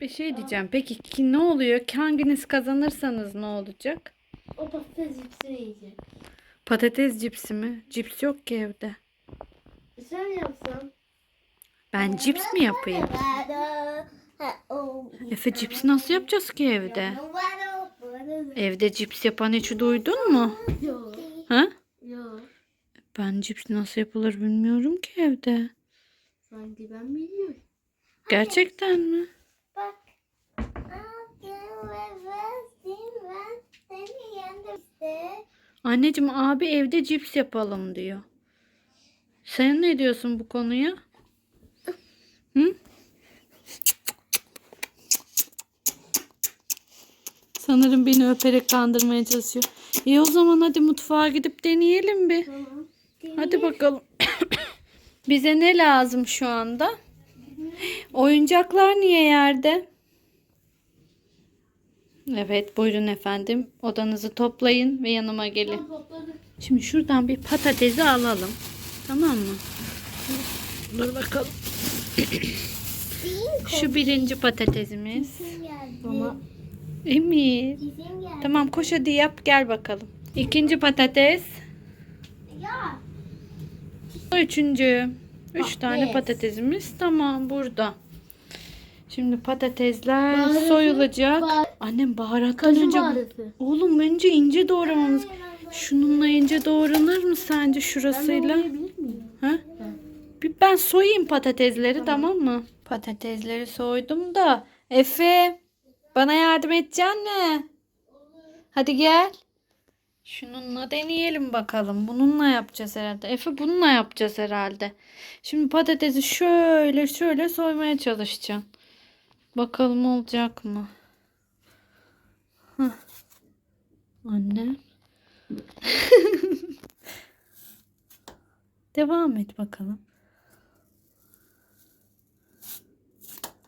Bir şey diyeceğim. Peki ki ne oluyor? Hanginiz kazanırsanız ne olacak? O patates cipsini yiyecek. Patates cipsi mi? Cips yok ki evde. Sen yapsan. Ben cips mi yapayım? Efe cipsi nasıl yapacağız ki evde? Evde cips yapan hiç duydun mu? Yok. Ha? Yok. Ben cips nasıl yapılır bilmiyorum ki evde. Sanki ben biliyorum. Gerçekten mi? Bak. Ben seni yendim işte. Anneciğim abi evde cips yapalım diyor. Sen ne diyorsun bu konuya? Hı? Sanırım beni öperek kandırmaya çalışıyor. İyi o zaman hadi mutfağa gidip deneyelim bir. Tamam. Hadi bakalım. Bize ne lazım şu anda? Oyuncaklar niye yerde? Evet buyurun efendim. Odanızı toplayın ve yanıma gelin. Topladık. Şimdi şuradan bir patatesi alalım. Tamam mı? Dur bakalım. Şu birinci patatesimiz. Ama Emir. Bizim geldi. Tamam koş hadi yap gel bakalım. İkinci patates. Ya. Üçüncü. Üç tane Patates. patatesimiz. Tamam burada. Şimdi patatesler soyulacak. Annem baharattan Kaju önce... baharatı. Oğlum önce ince doğramamız. Şununla ince doğranır mı sence Ben şurasıyla? miyim? Ha? Bir ben soyayım patatesleri tamam. mı? Patatesleri soydum da. Efe bana yardım edeceksin mi? Hadi gel. Şununla deneyelim bakalım. Bununla yapacağız herhalde. Efe bununla yapacağız herhalde. Şimdi patatesi şöyle şöyle soymaya çalışacağım. Bakalım olacak mı? Hah. Anne. Devam et bakalım.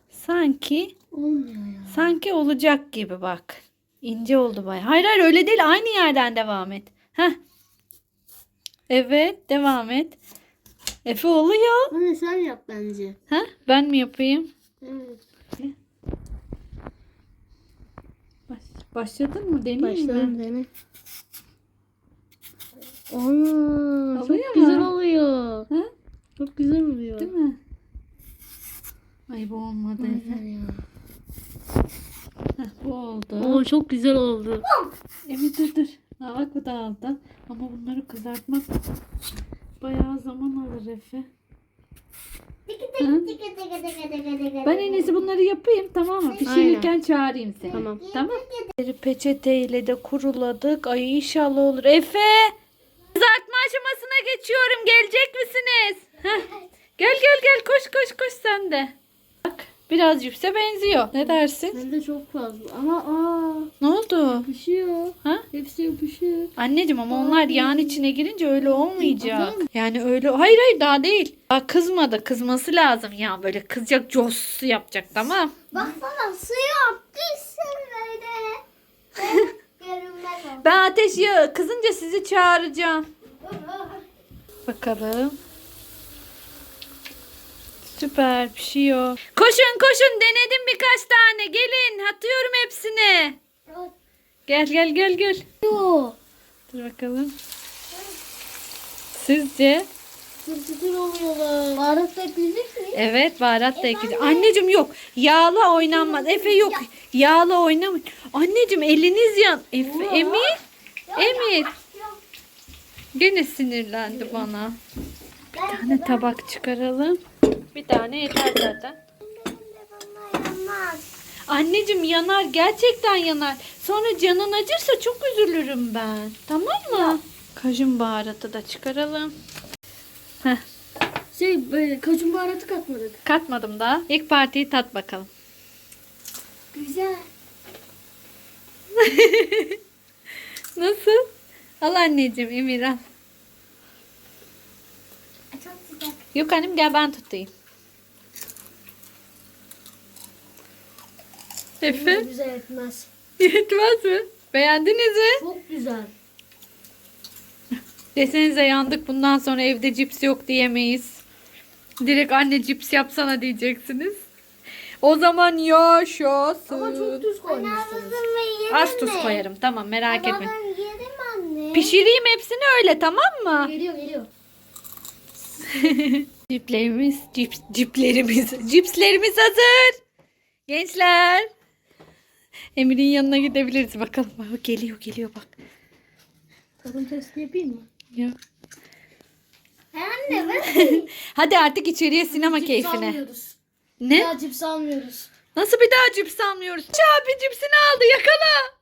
Sanki Olmuyor ya. sanki olacak gibi bak. İnce oldu bay. Hayır hayır öyle değil. Aynı yerden devam et. Heh. Evet devam et. Efe oluyor. Anne sen yap bence. Ha? Ben mi yapayım? Evet. Başladın mı? Deneyeyim mi? Başlayalım dene. Ana, çok Oluyor güzel mu? oluyor. Ha? Çok güzel oluyor. Değil mi? Ay bu olmadı Efe. Ya. Heh, bu oldu. Oo çok güzel oldu. Emin dur dur. Aa, bak bu da aldı. Ama bunları kızartmak bayağı zaman alır Efe. Hı? Ben en iyisi bunları yapayım tamam mı? Pişirirken çağırayım seni. Tamam. Tamam. Peçeteyle de kuruladık. Ay inşallah olur. Efe! Kızartma aşamasına geçiyorum. Gelecek misiniz? Heh. Gel gel gel koş koş koş sen de. Bak biraz cipse benziyor. Ne dersin? Hem de çok fazla. Ama aa Ne oldu? yapışıyor. Ha? Hepsi yapışıyor. Anneciğim ama onlar yağın içine girince öyle olmayacak. Yani öyle hayır hayır daha değil. Daha kızmadı. Kızması lazım ya böyle kızacak cos yapacak tamam. Baksana suyu böyle. Ben ateş yağı kızınca sizi çağıracağım. Bakalım. Süper pişiyor. Koşun koşun denedim birkaç tane. Gelin atıyorum hepsini. Gel gel gel gel. Dur bakalım. Sizce? Güzel oluyorlar. Baharat da ekleyecek mi? Evet baharat da ekleyeceğim. Anneciğim yok. Yağla oynanmaz. Efe yok. Yağla oynamayın. Anneciğim eliniz yan. Efe, Emir. Emir. Gene sinirlendi bana. Bir tane tabak çıkaralım. Bir tane yeter zaten. Anneciğim yanar. Gerçekten yanar. Sonra canın acırsa çok üzülürüm ben. Tamam mı? Kajun baharatı da çıkaralım. Heh, Şey böyle kacun baharatı katmadık. katmadım daha. İlk partiyi tat bakalım. Güzel. Nasıl? Al anneciğim Emir al. Çok sıcak. Yok annem gel ben tutayım. Efe Güzel etmez. yetmez mi? Beğendiniz mi? Çok güzel. Desenize yandık bundan sonra evde cips yok diyemeyiz. Direkt anne cips yapsana diyeceksiniz. O zaman yaşasın. Ama çok düz koymuşsunuz. Az tuz koyarım. Tamam merak etme. Pişireyim hepsini öyle tamam mı? Geliyor geliyor. Ciplerimiz, cips, ciplerimiz, cipslerimiz hazır. Gençler. Emir'in yanına gidebiliriz bakalım. Bak, geliyor geliyor bak. Tadım testi yapayım mı? Ya. He anne ben Hadi artık içeriye sinema keyfine. almıyoruz. Ne? Ya cips almıyoruz. Nasıl bir daha cips almıyoruz? Çağ abi cipsini aldı yakala.